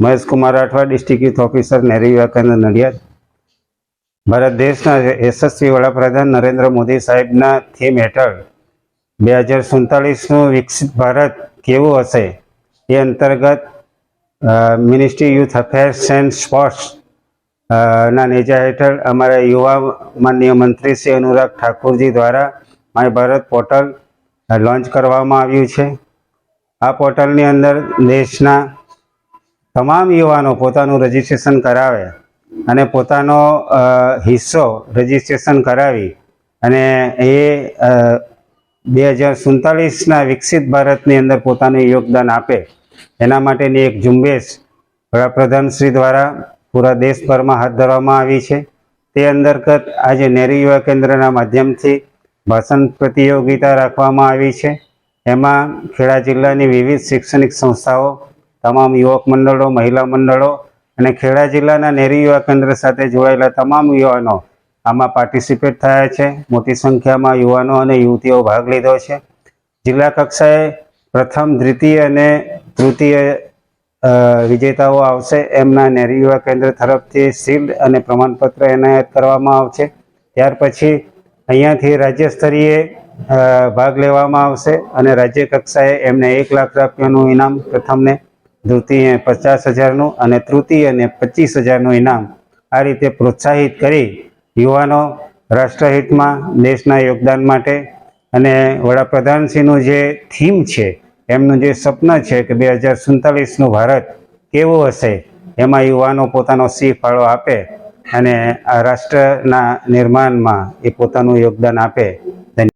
Maheshkumar Rathwa, district youth officer, Nehru Yuva Nadiad. Bharat દેશના યશસ્વી વડાપ્રધાન નરેન્દ્ર મોદી સાહેબના થીમ હેઠળ બે હજાર સુડતાલીસનું વિકસિત ભારત કેવું હશે? એ અંતર્ગત ministry youth affairs and sports ના નેજા હેઠળ અમારા યુવા માનનીય મંત્રી શ્રી અનુરાગ ઠાકુરજી દ્વારા માય ભારત પોર્ટલ લોન્ચ કરવામાં આવ્યું છે. આ પોર્ટલની અંદર દેશના તમામ યુવાનો પોતાનું રજીસ્ટ્રેશન કરાવે અને પોતાનો હિસ્સો રજીસ્ટ્રેશન કરાવી અને એ બે હજાર સુડતાલીસના વિકસિત ભારતની અંદર પોતાનું યોગદાન આપે. એના માટેની એક ઝુંબેશ વડાપ્રધાન શ્રી દ્વારા પૂરા દેશભરમાં હાથ ધરવામાં આવી છે. તે અંતર્ગત આજે નેહરુ યુવા કેન્દ્રના માધ્યમથી ભાષણ પ્રતિયોગિતા રાખવામાં આવી છે. એમાં ખેડા જિલ્લાની વિવિધ શૈક્ષણિક સંસ્થાઓ તમામ યુવક મંડળો, મહિલા મંડળો અને ખેડા જિલ્લાના નેહરુ યુવા કેન્દ્ર સાથે જોડાયેલા તમામ યુવાનો આમાં પાર્ટિસિપેટ થયા છે. મોટી સંખ્યામાં યુવાનો અને યુવતીઓ ભાગ લીધો છે. જિલ્લા કક્ષાએ પ્રથમ, દ્વિતીય અને તૃતીય વિજેતાઓ આવશે એમના નેહરુ યુવા કેન્દ્ર તરફથી શિલ્ડ અને પ્રમાણપત્ર એનાયત કરવામાં આવશે. ત્યાર પછી અહીંયાથી રાજ્ય સ્તરીય ભાગ લેવામાં આવશે અને રાજ્ય કક્ષાએ એમને એક લાખ રૂપિયાનું ઇનામ પ્રથમને દ્વિતીય પચાસ હજારનું અને તૃતીય અને પચીસ હજારનું ઇનામ આ રીતે પ્રોત્સાહિત કરી યુવાનો રાષ્ટ્રહિતમાં દેશના યોગદાન માટે અને વડાપ્રધાનશ્રીનું જે થીમ છે, એમનું જે સપના છે કે બે હજાર સુડતાલીસનું ભારત કેવું હશે, એમાં યુવાનો પોતાનો સી ફાળો આપે અને આ રાષ્ટ્રના નિર્માણમાં એ પોતાનું યોગદાન આપે.